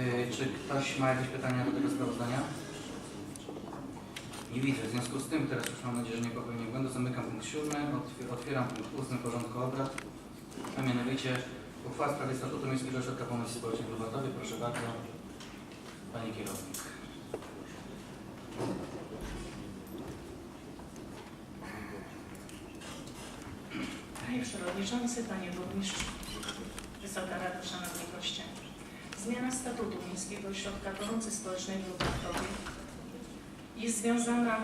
Y, Czy ktoś ma jakieś pytania do tego sprawozdania? Nie widzę. W związku z tym, teraz już mam nadzieję, że nie będę, zamykam punkt siódmy, otwier- otwieram punkt ósmy porządku obrad, a mianowicie uchwała w sprawie statutu Miejskiego Ośrodka Pomocy Społecznej w Lubartowie. Proszę bardzo, Pani Kierownik. Panie Przewodniczący, Panie Burmistrzu, Wysoka Rado, Szanowni Goście. Zmiana statutu Miejskiego Ośrodka Pomocy Społecznej w Lubartowie jest związana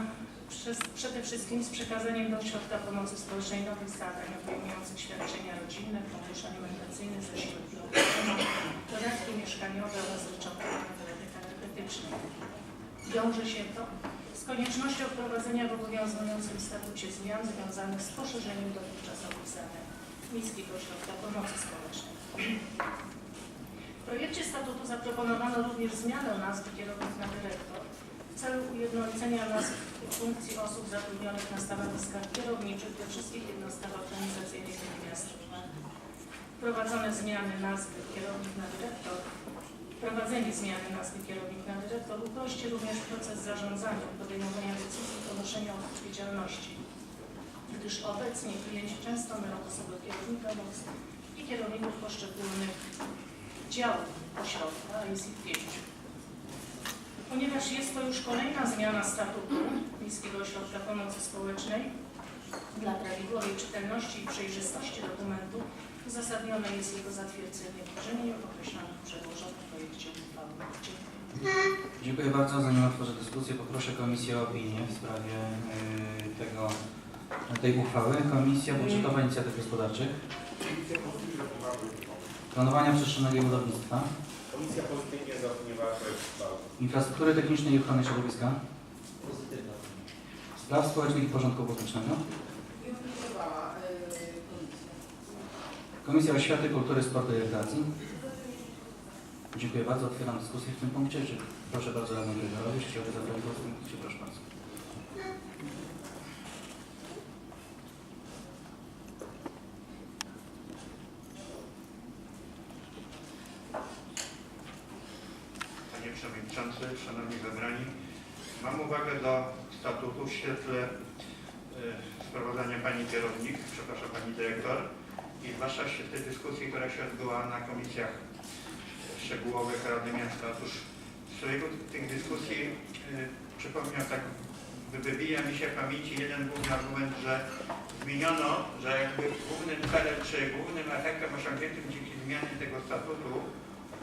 przez, przede wszystkim z przekazaniem do Ośrodka Pomocy Społecznej nowych zadań obejmujących świadczenia rodzinne, fundusz alimentacyjny, zasiłek dla dodatki mieszkaniowe oraz ryczałtowanie dodatek energetyczny. Wiąże się to z koniecznością wprowadzenia w obowiązującym statucie zmian związanych z poszerzeniem dotychczasowych zadań Miejskiego Ośrodka Pomocy Społecznej. W projekcie statutu zaproponowano również zmianę nazwy kierownik na dyrektor w celu ujednolicenia nazw funkcji osób zatrudnionych na stanowiskach kierowniczych we wszystkich jednostkach organizacyjnych miasta. Wprowadzone zmiany nazwy kierownik na dyrektor Wprowadzenie zmiany nazwy kierownik na dyrektor uprości również proces zarządzania, podejmowania decyzji, ponoszenia odpowiedzialności, gdyż obecnie klienci często mylą osobę kierownika i kierowników poszczególnych działów ośrodka, a jest ich pięciu. Ponieważ jest to już kolejna zmiana statutu Miejskiego Ośrodka Pomocy Społecznej, dla prawidłowej czytelności i przejrzystości dokumentu uzasadnione jest jego zatwierdzenie w brzmieniu określonym w przedłożonym projekcie uchwały. Dziękuję. Dziękuję bardzo. Zanim otworzę dyskusję, poproszę Komisję o opinię w sprawie y, tego, tej uchwały. Komisja Budżetowa Inicjatyw Gospodarczych, Planowania Przestrzennego i Budownictwa, Komisja pozytywnie zaopiniowała projekt uchwały. Infrastruktury Technicznej i Ochrony Środowiska, Pozytywna. Spraw Społecznych i Porządku Publicznego, Nie opiniowała y, komisja. Oświaty, Kultury, Sportu i Rekreacji. Dziękuję bardzo. Otwieram dyskusję w tym punkcie. Czy proszę bardzo, Radny Gregorowicz, chciałby zabrać głos w tym punkcie. Proszę bardzo. Panie Przewodniczący, Szanowni Zebrani, mam uwagę do statutu w świetle y, sprawozdania Pani Kierownik, przepraszam Pani Dyrektor i zwłaszcza w świetle dyskusji, która się odbyła na komisjach szczegółowych Rady Miasta. Otóż z przebiegu tych dyskusji y, przypomniał tak, wy- wybija mi się w pamięci jeden główny argument, że zmieniono, że jakby głównym celem czy głównym efektem osiągniętym dzięki zmianie tego statutu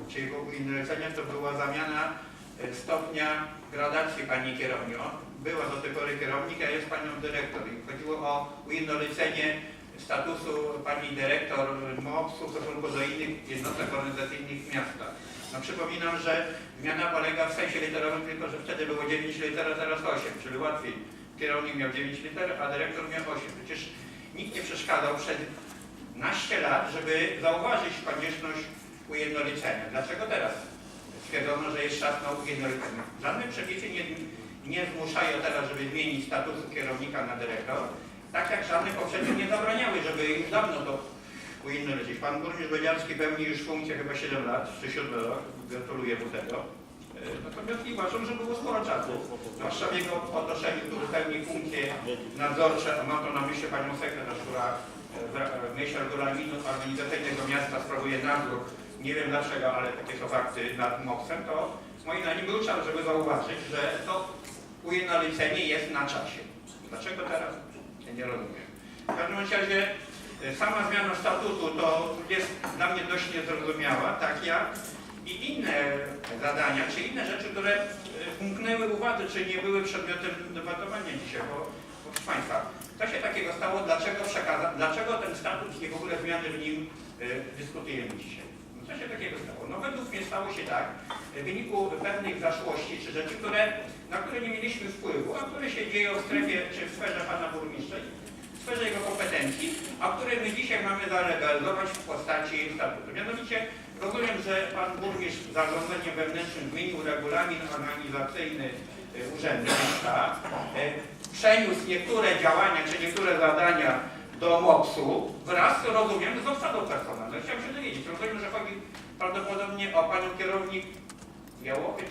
czy jego ujednolicenia to była zamiana e, stopnia gradacji pani kierownio. Była do tej pory kierownik, a jest panią dyrektor. I chodziło o ujednolicenie statusu pani dyrektor MOPS-u w stosunku do innych jednostek organizacyjnych miasta. No przypominam, że zmiana polega w sensie literowym tylko, że wtedy było 9 liter, a teraz 8, czyli łatwiej. Kierownik miał 9 liter, a dyrektor miał 8. Przecież nikt nie przeszkadzał przez naście lat, żeby zauważyć konieczność ujednolicenia. Dlaczego teraz stwierdzono, że jest czas na ujednolicenie? Żadne przepisy nie, nie zmuszają teraz, żeby zmienić statusu kierownika na dyrektor, tak jak żadne poprzednie nie zabraniały, żeby już dawno to ujednolicić. Pan burmistrz Bodziarski pełni już funkcję chyba 7 lat, czy 7 rok, gratuluję mu tego. E, Natomiast nie uważam, że było sporo czasu, zwłaszcza w jego otoczeniu, który pełni funkcje nadzorcze, a mam to na myśli panią sekretarz, która e, w myśl regulaminu organizacyjnego miasta sprawuje nadzór nie wiem dlaczego, ale takie są fakty nad MOPS-em, to moim zdaniem był czas, żeby zauważyć, że to ujednolicenie jest na czasie. Dlaczego teraz? Ja nie rozumiem. W każdym razie e, sama zmiana statutu to jest dla mnie dość niezrozumiała, tak jak i inne zadania, czy inne rzeczy, które e, umknęły uwadze, czy nie były przedmiotem debatowania dzisiaj, bo, bo proszę Państwa, co się takiego stało, dlaczego przekaza, dlaczego ten statut i w ogóle zmiany w nim e, dyskutujemy dzisiaj? Co się takiego stało? No według mnie stało się tak, w wyniku pewnych zaszłości, czy rzeczy, które, na które nie mieliśmy wpływu, a które się dzieją w strefie, czy w sferze Pana Burmistrza, w sferze jego kompetencji, a które my dzisiaj mamy zalegalizować w postaci statutu. Mianowicie rozumiem, że Pan Burmistrz zarządzeniem wewnętrznym zmienił regulamin organizacyjny e, Urzędu Miasta, e, przeniósł niektóre działania, czy niektóre zadania do MOPS-u wraz, rozumiem, z obsadą personalną. Chciałbym się dowiedzieć. Rozumiem, że chodzi prawdopodobnie o panią kierownik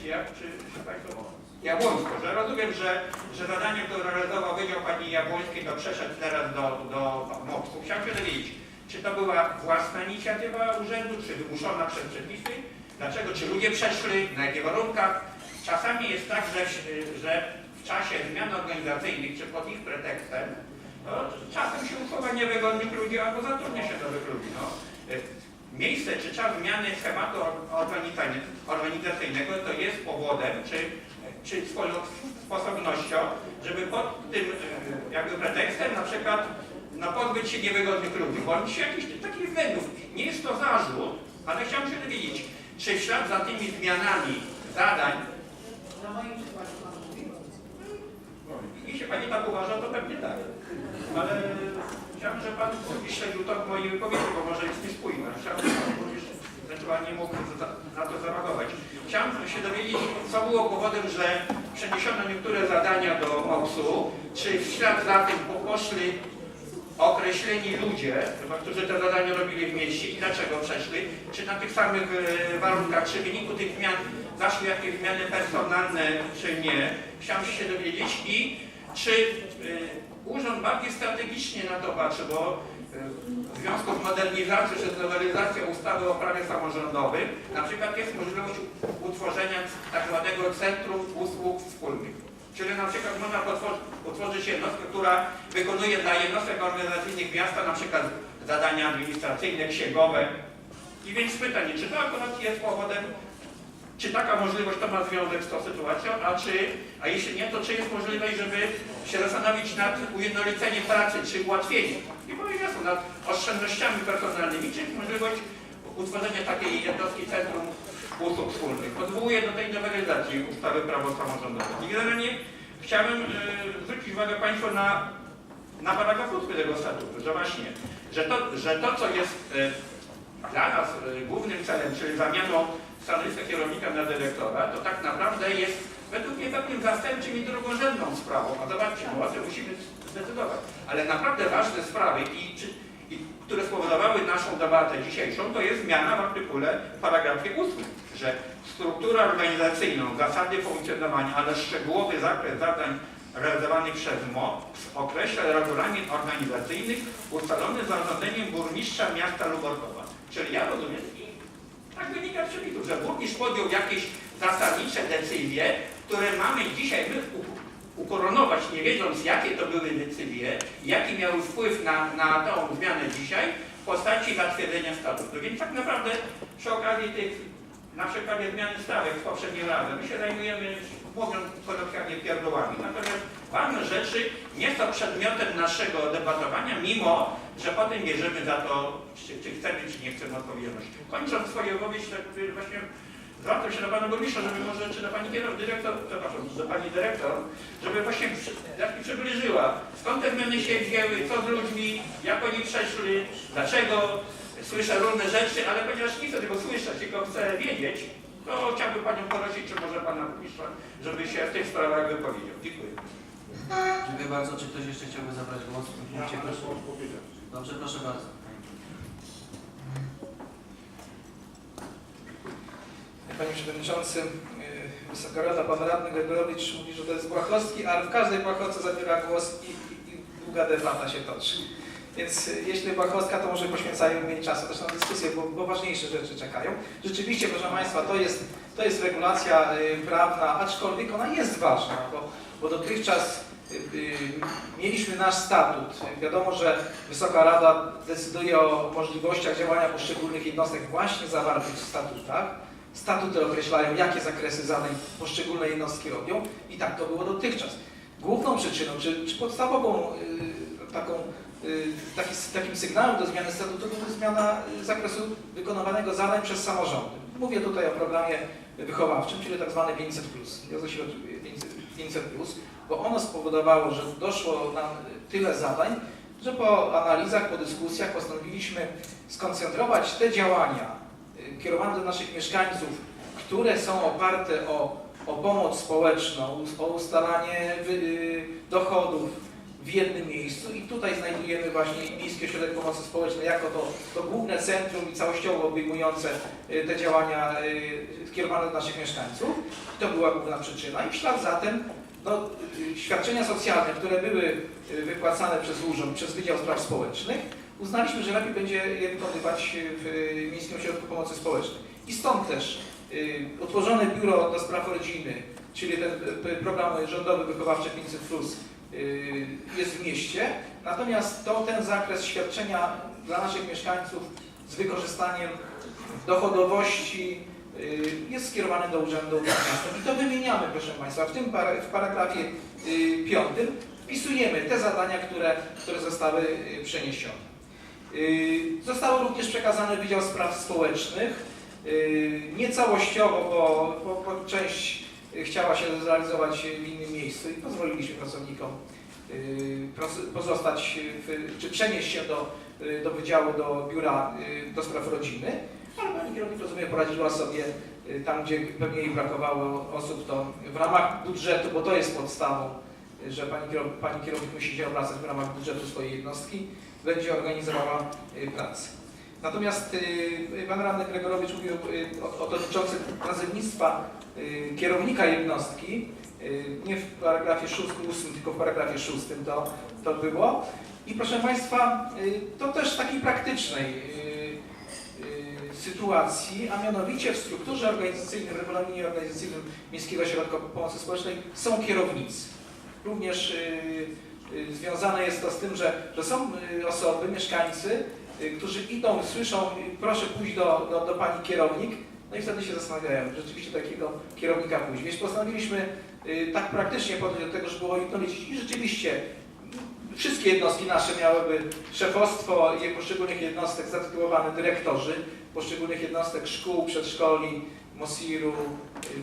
czy jak, czy, czy Państwo? Jabłońsko, że rozumiem, że, że zadanie, które realizował Wydział Pani Jabłońskiej, to przeszedł teraz do, do MOPS-u. Chciałem się dowiedzieć, czy to była własna inicjatywa urzędu, czy wymuszona przez przepisy? Dlaczego? Czy ludzie przeszli? Na jakich warunkach? Czasami jest tak, że, że w czasie zmian organizacyjnych, czy pod ich pretekstem, no, czasem się usuwa niewygodnych ludzi albo zatrudnia się nowych ludzi. No. Y, Miejsce czy czas zmiany schematu organizacyjne- organizacyjnego to jest powodem, czy, czy sposobnością, żeby pod tym y, jakby pretekstem na przykład no, pozbyć się niewygodnych ludzi, bądź jakichś takich względów. Nie jest to zarzut, ale chciałem się dowiedzieć, czy w ślad za tymi zmianami zadań Na moim przykładzie Pan mówi. Jeśli Pani tak uważa, to pewnie tak. Ale chciałbym, żeby Pan śledził to w mojej wypowiedzi, bo może jest niespójne. Chciałbym, żeby Pan również ewentualnie mógł za- na to zareagować. Chciałem się dowiedzieć, co było powodem, że przeniesiono niektóre zadania do MOPS-u, czy w ślad za tym po- poszli określeni ludzie, którzy te zadania robili w mieście i dlaczego przeszli, czy na tych samych e, warunkach, czy w wyniku tych zmian zaszły jakieś zmiany personalne, czy nie. Chciałem się dowiedzieć i czy e, urząd bardziej strategicznie na to patrzy, bo e, w związku z modernizacją czy nowelizacją ustawy o prawie samorządowym na przykład jest możliwość utworzenia tak zwanego Centrum Usług Wspólnych. Czyli na przykład można utworzyć jednostkę, która wykonuje dla jednostek organizacyjnych miasta na przykład zadania administracyjne, księgowe. I więc pytanie, czy to akurat jest powodem, czy taka możliwość to ma związek z tą sytuacją, a czy, a jeśli nie, to czy jest możliwość, żeby się zastanowić nad ujednoliceniem pracy, czy ułatwieniem, i powiem jasno, nad oszczędnościami personalnymi, czy możliwość utworzenia takiej jednostki Centrum Usług Wspólnych. Odwołuję do tej nowelizacji ustawy Prawo Samorządowe. I generalnie chciałbym e, zwrócić uwagę Państwa na, na paragraf 8 tego statutu, że właśnie, że to, że to co jest e, dla nas e, głównym celem, czyli zamianą stanowiska kierownika na dyrektora, to tak naprawdę jest według mnie pewnym zastępczym i drugorzędną sprawą. A zobaczcie, no o tym musimy zdecydować. Ale naprawdę ważne sprawy, i, czy, i, które spowodowały naszą debatę dzisiejszą, to jest zmiana w artykule w paragrafie 8, że struktura organizacyjną, zasady funkcjonowania, ale szczegółowy zakres zadań realizowanych przez MOPS określa regulamin organizacyjny ustalony zarządzeniem burmistrza miasta Luborkowa. Czyli ja rozumiem, tak wynika z przepisów, że burmistrz podjął jakieś zasadnicze decyzje, które mamy dzisiaj my ukoronować, nie wiedząc jakie to były decyzje, jaki miały wpływ na, na tą zmianę dzisiaj w postaci zatwierdzenia statutu. Więc tak naprawdę przy okazji tych, na przykładzie zmiany stawek z poprzedniej razy, my się zajmujemy, mówiąc kolokwialnie, pierdołami. Natomiast ważne rzeczy nie są przedmiotem naszego debatowania, mimo że potem bierzemy za to, czy, czy chcemy, czy nie chcemy odpowiedzialności. Kończąc swoją wypowiedź, tak właśnie zwracam się do Pana Burmistrza, żeby może, czy do Pani kierow- dyrektor, przepraszam, do Pani Dyrektor, żeby właśnie przy, mi przybliżyła, skąd te zmiany się wzięły, co z ludźmi, jak oni przeszli, dlaczego, słyszę różne rzeczy, ale ponieważ nie chcę tego słyszeć, tylko chcę wiedzieć, to chciałbym Panią prosić, czy może Pana Burmistrza, żeby się w tych sprawach wypowiedział. Dziękuję. Dziękuję bardzo. Czy ktoś jeszcze chciałby zabrać głos w? Proszę. Dobrze, proszę bardzo. Panie Przewodniczący, yy, Wysoka Rada, Pan Radny Gregorowicz mówi, że to jest Błachowski, ale w każdej Błachowce zabiera głos i, i, i długa debata się toczy. Więc yy, jeśli Błachowska, to może poświęcajmy mniej czasu też na dyskusję, bo, bo ważniejsze rzeczy czekają. Rzeczywiście, proszę Państwa, to jest, to jest regulacja yy, prawna, aczkolwiek ona jest ważna, bo, bo dotychczas mieliśmy nasz statut. Wiadomo, że Wysoka Rada decyduje o możliwościach działania poszczególnych jednostek właśnie zawartych w statutach. Statuty określają, jakie zakresy zadań poszczególne jednostki robią i tak to było dotychczas. Główną przyczyną, czy, czy podstawową y, taką, y, taki, takim sygnałem do zmiany statutu była zmiana y, zakresu wykonywanego zadań przez samorządy. Mówię tutaj o programie wychowawczym, czyli tak zwany 500+. Józef 500+, bo ono spowodowało, że doszło nam tyle zadań, że po analizach, po dyskusjach postanowiliśmy skoncentrować te działania y, kierowane do naszych mieszkańców, które są oparte o, o pomoc społeczną, o ustalanie y, dochodów w jednym miejscu i tutaj znajdujemy właśnie Miejski Ośrodek Pomocy Społecznej jako to, to główne centrum i całościowo obejmujące y, te działania kierowane do naszych mieszkańców. I to była główna przyczyna. I w ślad za tym no, świadczenia socjalne, które były y, wypłacane przez Urząd, przez Wydział Spraw Społecznych, uznaliśmy, że lepiej będzie je wykonywać w y, Miejskim Ośrodku Pomocy Społecznej. I stąd też utworzone Biuro do Spraw Rodziny, czyli ten program rządowy wychowawczy 500 plus jest w mieście, natomiast to ten zakres świadczenia dla naszych mieszkańców z wykorzystaniem dochodowości jest skierowany do Urzędu Miasta. I to wymieniamy, proszę Państwa, w tym w paragrafie y, piątym wpisujemy te zadania, które, które zostały y, przeniesione. Y, Zostało również przekazane Wydział Spraw Społecznych, y, nie całościowo, bo, bo, bo część y, chciała się zrealizować w innym miejscu i pozwoliliśmy pracownikom y, pozostać, w, czy przenieść się do, y, do Wydziału, do Biura y, do Spraw Rodziny, ale Pani kierownik, rozumiem, poradziła sobie y, tam, gdzie pewnie jej brakowało osób, to w ramach budżetu, bo to jest podstawą, y, że Pani, kierow, pani kierownik musi się obracać w ramach budżetu swojej jednostki, będzie organizowała y, pracę. Natomiast Pan Radny Gregorowicz mówił o, o dotyczącym nazewnictwa y, kierownika jednostki, nie w paragrafie 6, 8, tylko w paragrafie 6 to, to było. I proszę Państwa, to też takiej praktycznej sytuacji, a mianowicie w strukturze organizacyjnej, w regulaminie organizacyjnym Miejskiego Ośrodka Pomocy Społecznej są kierownicy. Również y, y, związane jest to z tym, że, że są y, osoby, mieszkańcy, którzy idą, słyszą, proszę pójść do, do, do pani kierownik, no i wtedy się zastanawiają, rzeczywiście takiego kierownika pójść. Więc postanowiliśmy tak praktycznie podejść do tego, żeby ujednolicić i rzeczywiście wszystkie jednostki nasze miałyby szefostwo poszczególnych jednostek zatytułowane dyrektorzy, poszczególnych jednostek szkół, przedszkoli, MOSIR-u,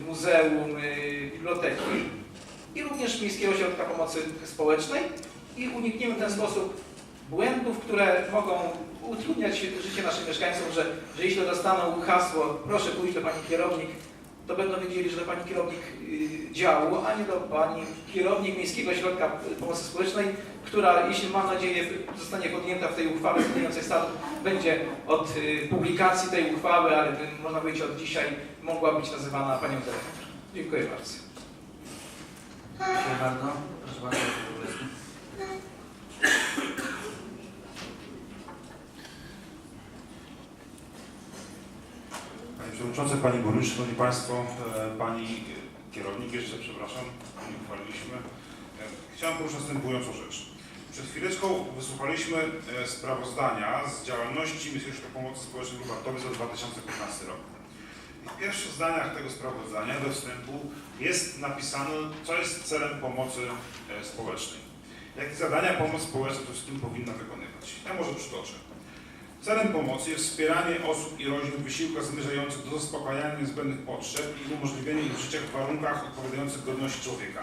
muzeum, y, biblioteki i również Miejskiego Ośrodka Pomocy Społecznej i unikniemy w ten sposób błędów, które mogą utrudniać życie naszym mieszkańcom, że, że jeśli dostaną hasło proszę pójść do Pani kierownik, to będą wiedzieli, że do Pani kierownik y, działu, a nie do Pani kierownik Miejskiego Ośrodka Pomocy Społecznej, która, jeśli mam nadzieję, zostanie podjęta w tej uchwale zmieniającej statut, będzie od y, publikacji tej uchwały, ale można powiedzieć od dzisiaj, mogła być nazywana Panią Dyrektor. Dziękuję bardzo. Dziękuję bardzo. Proszę bardzo, Przewodniczący, Pani Burmistrz, Szanowni Państwo, e, Pani Kierownik jeszcze, przepraszam, nie uchwaliliśmy. E, Chciałem poruszyć następującą rzecz. Przed chwileczką wysłuchaliśmy e, sprawozdania z działalności Ośrodka Pomocy Społecznej w Lubartowie za 2015 rok. W pierwszych zdaniach tego sprawozdania we wstępu jest napisane, co jest celem pomocy społecznej. Jakie zadania pomoc społeczna przede wszystkim powinna wykonywać. Ja może przytoczę. Celem pomocy jest wspieranie osób i rodzin w wysiłkach zmierzających do zaspokajania niezbędnych potrzeb i umożliwienie ich życia w warunkach odpowiadających godności człowieka.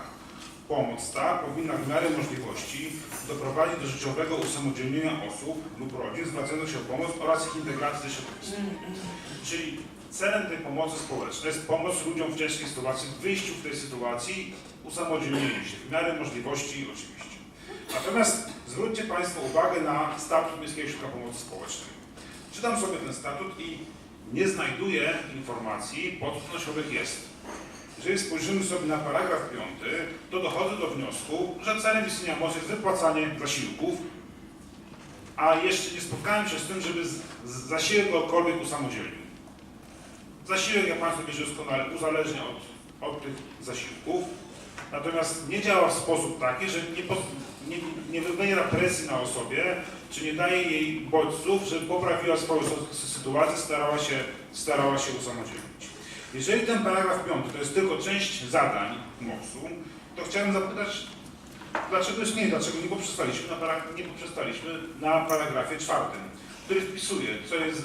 Pomoc ta powinna w miarę możliwości doprowadzić do życiowego usamodzielnienia osób lub rodzin zwracających się o pomoc oraz ich integracji ze środowiskiem. Czyli celem tej pomocy społecznej jest pomoc ludziom w ciężkiej sytuacji, w wyjściu z tej sytuacji, usamodzielnieniu się, w miarę możliwości oczywiście. Natomiast zwróćcie Państwo uwagę na statut Miejskiego Pomocy Społecznej. Czytam sobie ten statut i nie znajduję informacji, po co ten ośrodek jest. Jeżeli spojrzymy sobie na paragraf 5, to dochodzę do wniosku, że celem istnienia mocy jest wypłacanie zasiłków, a jeszcze nie spotkałem się z tym, żeby zasiłek kogokolwiek usamodzielnił. Zasiłek, jak Państwo wiecie doskonale, uzależnia od, od tych zasiłków, natomiast nie działa w sposób taki, że nie, nie, nie wywiera presji na osobie, czy nie daje jej bodźców, żeby poprawiła swoją sy- sytuację, starała się, starała się usamodzielnić. Jeżeli ten paragraf 5 to jest tylko część zadań MOPS-u, to chciałem zapytać, dlaczego istnieje, dlaczego nie poprzestaliśmy na, nie poprzestaliśmy na paragrafie czwartym, który wpisuje, co jest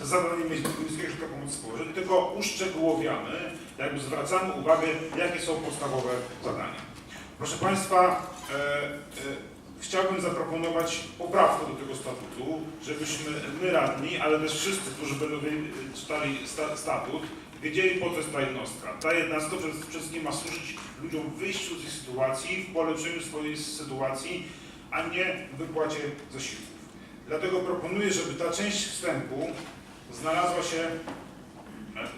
to zadanie Miejskiego Ośrodka Pomocy Społecznej, tylko uszczegółowiamy, jakby zwracamy uwagę, jakie są podstawowe zadania. Proszę Państwa, e, e, chciałbym zaproponować poprawkę do tego statutu, żebyśmy my radni, ale też wszyscy, którzy będą czytali sta, statut, wiedzieli po co jest ta jednostka. Ta jednostka przede wszystkim ma służyć ludziom w wyjściu z ich sytuacji, w polepszeniu swojej sytuacji, a nie w wypłacie zasiłków. Dlatego proponuję, żeby ta część wstępu znalazła się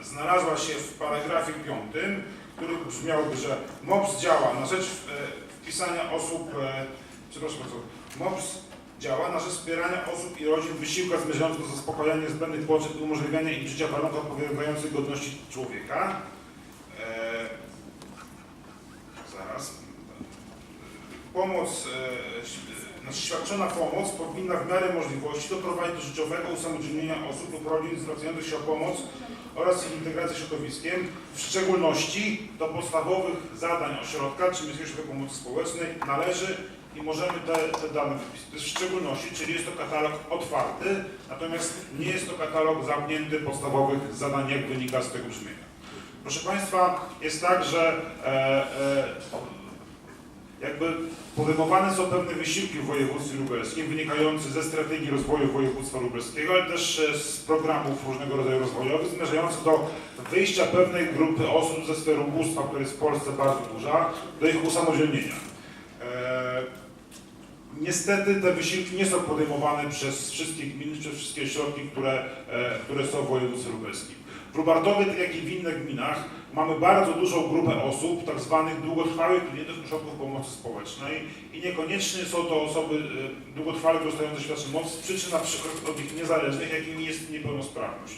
znalazła się w paragrafie piątym, który brzmiałby, że MOPS działa na rzecz e, wpisania osób, e, przepraszam bardzo, MOPS działa na rzecz wspierania osób i rodzin w wysiłkach zmierzających do zaspokojenia niezbędnych potrzeb i umożliwiania im życia w odpowiadających godności człowieka. E, zaraz. Pomoc, e, znaczy świadczona pomoc powinna w miarę możliwości doprowadzić do życiowego usamodzielnienia osób lub rodzin zwracających się o pomoc oraz ich integrację z środowiskiem, w szczególności do podstawowych zadań ośrodka czy Miejskiego Ośrodka Pomocy Społecznej należy i możemy te, te dane wypisać. Jest w szczególności, czyli jest to katalog otwarty, natomiast nie jest to katalog zamknięty podstawowych zadań, jak wynika z tego brzmienia. Proszę Państwa, jest tak, że e, e, jakby podejmowane są pewne wysiłki w województwie lubelskim wynikające ze strategii rozwoju województwa lubelskiego, ale też e, z programów różnego rodzaju rozwojowych zmierzających do wyjścia pewnej grupy osób ze sfery ubóstwa, która jest w Polsce bardzo duża, do ich usamodzielnienia. E, Niestety te wysiłki nie są podejmowane przez wszystkie gminy, przez wszystkie ośrodki, które, e, które są w województwie lubelskim. W Lubartowie, tak jak i w innych gminach, mamy bardzo dużą grupę osób, tak zwanych długotrwałych klientów ośrodków pomocy społecznej i niekoniecznie są to osoby e, długotrwale korzystające z świadczeń mocy z przyczyn na przykład od nich niezależnych, jakimi jest niepełnosprawność.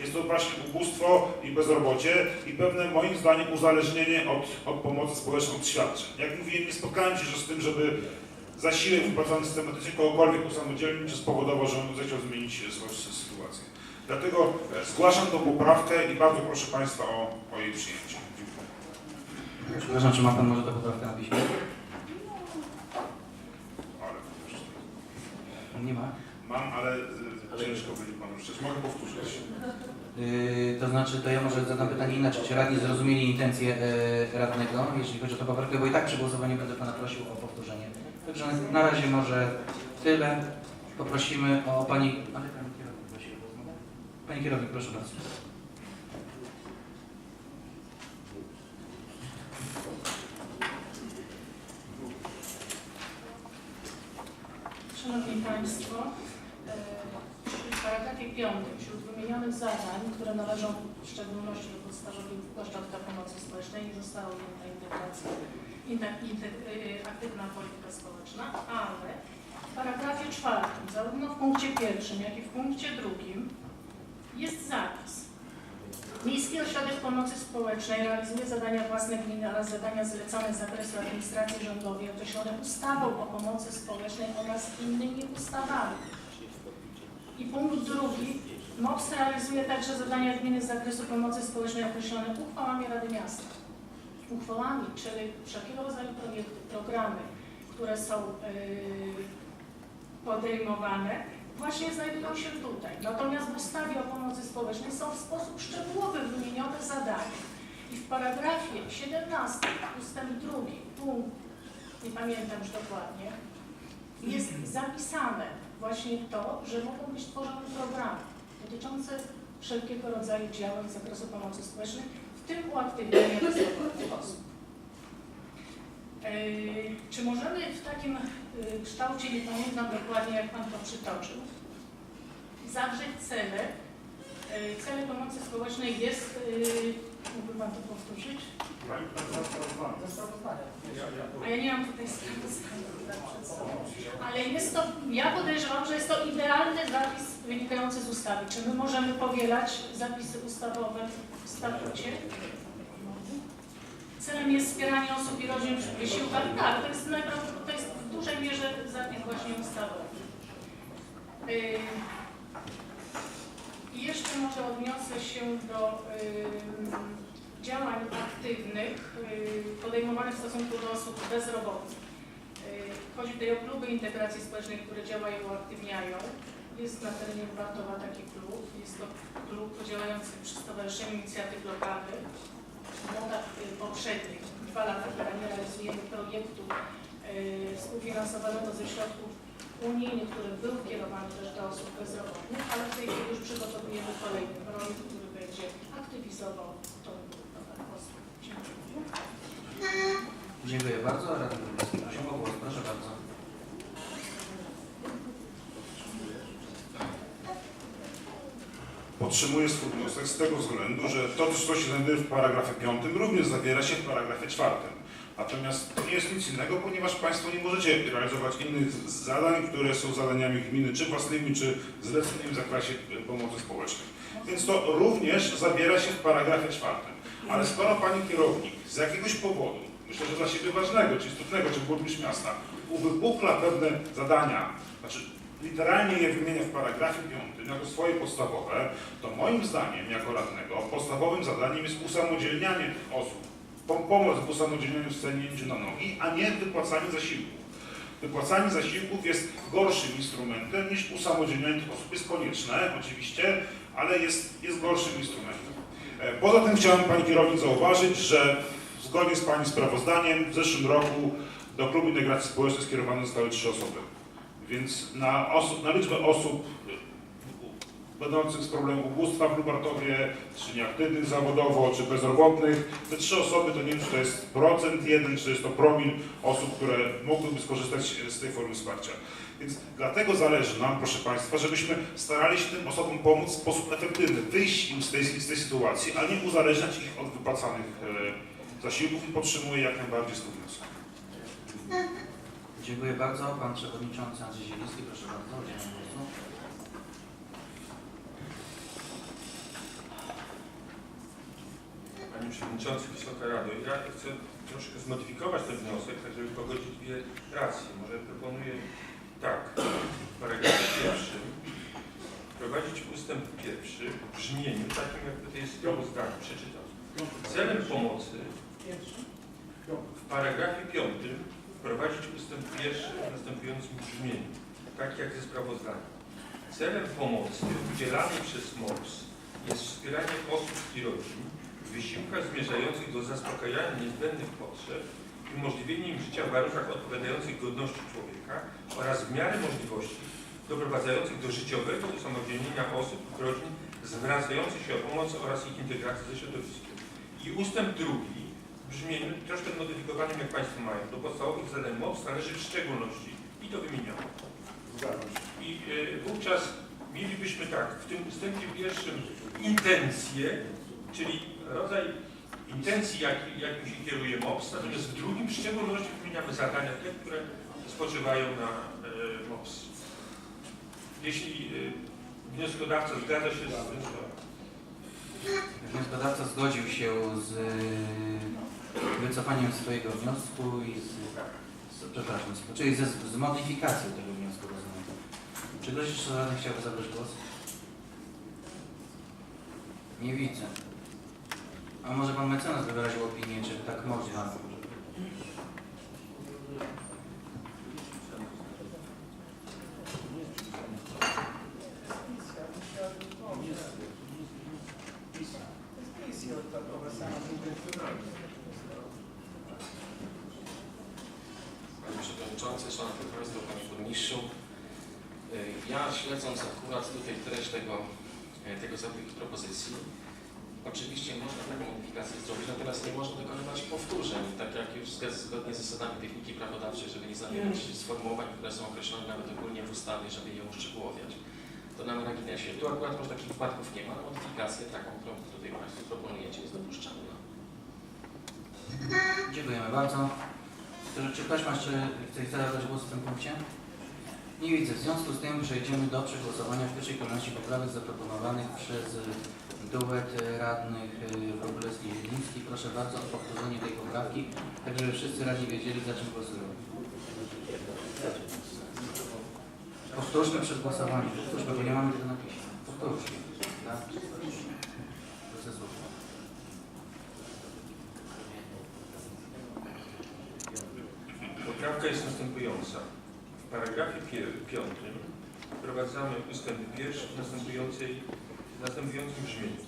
Jest to właśnie ubóstwo i bezrobocie i pewne moim zdaniem uzależnienie od, od pomocy społecznej, od świadczeń. Jak mówiłem, nie spotkałem się z tym, żeby zasiłek wypłacany systematycznie kogokolwiek usamodzielnić, czy spowodował, że on zechciał zmienić swoją sytuację. Dlatego e, zgłaszam tą poprawkę i bardzo proszę Państwa o, o jej przyjęcie. Dziękuję. Przepraszam, czy ma Pan może tę poprawkę na piśmie? Ale Nie ma. mam, ale e, ciężko będzie Panu przeczytać. Mogę powtórzyć. Yy, to znaczy, to ja może zadam pytanie inaczej. Czy radni zrozumieli intencje yy, radnego, jeśli chodzi o tę poprawkę, bo i tak przy głosowaniu będę Pana prosił o powtórzenie. Także na razie może tyle. Poprosimy o Pani... Ale Pani kierownik prosi o głos. Pani kierownik, proszę bardzo. Szanowni Państwo, e, w paragrafie 5 wśród wymienionych zadań, które należą w szczególności do podstawowych ośrodka pomocy społecznej nie została ujęta integracja, inte- inte- y, aktywna polityka społeczna, ale w paragrafie czwartym, zarówno w punkcie pierwszym, jak i w punkcie drugim jest zapis. Miejski Ośrodek Pomocy Społecznej realizuje zadania własne gminy oraz zadania zlecone z zakresu administracji rządowej określone ustawą o pomocy społecznej oraz innymi ustawami. I punkt drugi. MOPS realizuje także zadania gminy z zakresu pomocy społecznej określone uchwałami Rady Miasta. Uchwałami, czyli wszelkiego rodzaju projekty, programy, które są yy, podejmowane, właśnie znajdują się tutaj. Natomiast w ustawie o pomocy społecznej są w sposób szczegółowy wymienione zadania. I w paragrafie 17 ustęp 2 punkt, nie pamiętam już dokładnie, jest zapisane właśnie to, że mogą być tworzone programy dotyczące wszelkiego rodzaju działań z zakresu pomocy społecznej, w tym uaktywnienia bezdomnych osób. Yy, Czy możemy w takim kształcie, nie pamiętam dokładnie jak Pan to przytoczył, zawrzeć cele? Yy, Cele pomocy społecznej jest, yy, mógłby Pan to powtórzyć? A ja nie mam tutaj sprawozdania tak. Ale jest to, ja podejrzewam, że jest to idealny zapis wynikający z ustawy. Czy my możemy powielać zapisy ustawowe w statucie? Celem jest wspieranie osób i rodzin w wysiłkach. Tak, to jest, najprawdopodobniej- to jest w dużej mierze zapis właśnie ustawowy. Yy, I jeszcze może odniosę się do yy, działań aktywnych yy, podejmowanych w stosunku do osób bezrobotnych. Chodzi tutaj o kluby integracji społecznej, które działają i uaktywniają. Jest na terenie Bartowa taki klub. Jest to klub działający przy Stowarzyszeniu Inicjatyw Lokalnych. W latach poprzednich, dwa lata temu realizujemy projektu współfinansowanego ze środków unijnych, który był kierowany też do osób bezrobotnych, ale w tej chwili już przygotowujemy kolejny projekt, który będzie aktywizował tą grupę osób. Dziękuję. Dziękuję bardzo. Radny Królewski prosił o głos. Proszę bardzo. Po podtrzymuję swój wniosek z tego względu, że to, co się znajduje w paragrafie 5, również zawiera się w paragrafie 4. Natomiast to nie jest nic innego, ponieważ Państwo nie możecie realizować innych zadań, które są zadaniami gminy, czy własnymi, czy zleconymi w zakresie pomocy społecznej. Więc to również zawiera się w paragrafie 4. Ale skoro Pani kierownik z jakiegoś powodu, myślę, że dla siebie ważnego, czy istotnego, czy burmistrz miasta, uwypukla pewne zadania, znaczy literalnie je wymienia w paragrafie 5 jako swoje podstawowe, to moim zdaniem, jako radnego, podstawowym zadaniem jest usamodzielnianie osób, pomoc w usamodzielnieniu, wstanięciu na nogi, a nie wypłacanie zasiłków. Wypłacanie zasiłków jest gorszym instrumentem niż usamodzielnianie tych osób. Jest konieczne oczywiście, ale jest, jest gorszym instrumentem. E, Poza tym chciałem Pani Kierownik zauważyć, że zgodnie z Pani sprawozdaniem w zeszłym roku do Klubu Integracji Społecznej skierowane zostały trzy osoby. Więc na, osób, na liczbę osób będących z problemem ubóstwa w Lubartowie, czy nieaktywnych zawodowo, czy bezrobotnych, te trzy osoby to nie wiem, czy to jest procent jeden, czy jest to promil osób, które mogłyby skorzystać z tej formy wsparcia. Więc dlatego zależy nam, proszę Państwa, żebyśmy starali się tym osobom pomóc w sposób efektywny, wyjść im z tej, z tej sytuacji, a nie uzależniać ich od wypłacanych e, zasiłków i podtrzymuję jak najbardziej swój wniosek. Dziękuję bardzo. Pan Przewodniczący Andrzej Zieliński, proszę bardzo, o udzielenie głosu. Panie Przewodniczący, Wysoka Rado, ja chcę troszkę zmodyfikować ten wniosek, tak żeby pogodzić dwie racje. Może proponuję tak, w paragrafie pierwszym wprowadzić ustęp pierwszy w brzmieniu takim, jakby to jest sprawozdanie, przeczytam. Celem pomocy w paragrafie piątym wprowadzić ustęp pierwszy w następującym brzmieniu, tak jak ze sprawozdania. Celem pomocy udzielanej przez MOPS jest wspieranie osób i rodzin w wysiłkach zmierzających do zaspokajania niezbędnych potrzeb i umożliwienie im życia w warunkach odpowiadających godności człowieka oraz w miarę możliwości doprowadzających do życiowego usamodzielnienia osób i rodzin zwracających się o pomoc oraz ich integracji ze środowiskiem. I ustęp drugi w brzmieniu troszkę modyfikowanym, jak Państwo mają, do podstawowych zadań MOPS należy w szczególności i to wymieniamy. I y, wówczas mielibyśmy tak, w tym ustępie pierwszym intencje, czyli rodzaj intencji, jak, jakim się kieruje MOPS, natomiast w drugim w szczególności wymieniamy zadania te, które spoczywają na y, MOPS. Jeśli y, wnioskodawca zgadza się z tym, to Wnioskodawca zgodził się z y, wycofaniem swojego wniosku i z, z przepraszam, z, czyli ze, z modyfikacją tego wniosku, rozumiem. Czy ktoś jeszcze chciałby zabrać głos? Nie widzę. A może pan mecenas wyraził opinię, czy tak można? Panie Przewodniczący, Szanowni Państwo, Panie Burmistrzu. Ja śledząc akurat tutaj treść tego, y, tego zabiegu propozycji, oczywiście można taką modyfikację zrobić, natomiast nie można dokonywać powtórzeń, tak jak już zgodnie z zasadami techniki prawodawczej, żeby nie zawierać sformułowań, które są określone nawet ogólnie w ustawie, żeby je uszczegółowiać. To na marginesie. Tu akurat może takich wypadków nie ma, ale modyfikację taką, którą tutaj Państwo proponujecie jest dopuszczalna. Dziękujemy bardzo. Czy ktoś ma jeszcze chce zabrać głos w tym punkcie? Nie widzę. W związku z tym przejdziemy do przegłosowania w pierwszej kolejności poprawek zaproponowanych przez duet y, radnych y, Wróblewski i Zieliński. Proszę bardzo o powtórzenie tej poprawki, tak żeby wszyscy radni wiedzieli, za czym głosują. Powtórzmy przed głosowaniem. Powtórzmy, bo nie mamy tego napisane. Powtórzmy. Tak? Poprawka jest następująca. W paragrafie pier- piątym wprowadzamy ustęp pierwszy w następującej, w następującym brzmieniu.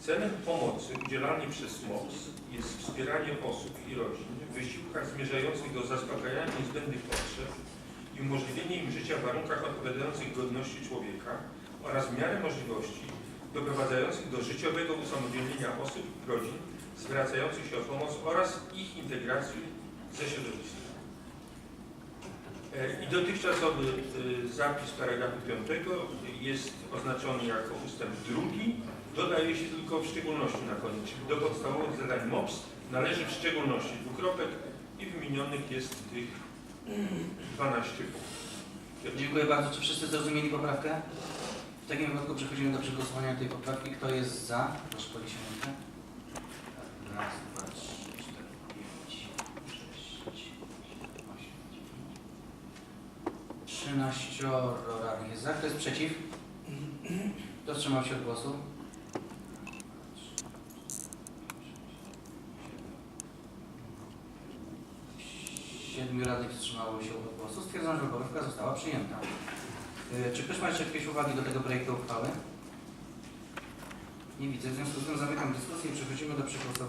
Celem pomocy udzielanej przez MOPS jest wspieranie osób i rodzin w wysiłkach zmierzających do zaspokajania niezbędnych potrzeb i umożliwienie im życia w warunkach odpowiadających godności człowieka oraz w miarę możliwości doprowadzających do życiowego usamodzielnienia osób i rodzin zwracających się o pomoc oraz ich integracji ze środowiskiem. E, I dotychczasowy e, zapis paragrafu 5 jest oznaczony jako ustęp drugi. Dodaje się tylko w szczególności na koniec, do podstawowych zadań MOPS należy w szczególności dwukropek i wymienionych jest tych 12 punktów. Dziękuję bardzo. Czy wszyscy zrozumieli poprawkę? W takim wypadku przechodzimy do przegłosowania tej poprawki. Kto jest za? Proszę podnieść rękę. Raz, dwa, trzy, 13 radnych jest za. Kto jest przeciw? Kto wstrzymał się od głosu? Siedmiu radnych wstrzymało się od głosu. Stwierdzam, że poprawka została przyjęta. Y, czy ktoś ma jeszcze jakieś uwagi do tego projektu uchwały? Nie widzę. W związku z tym zamykam dyskusję i przechodzimy do przegłosowania.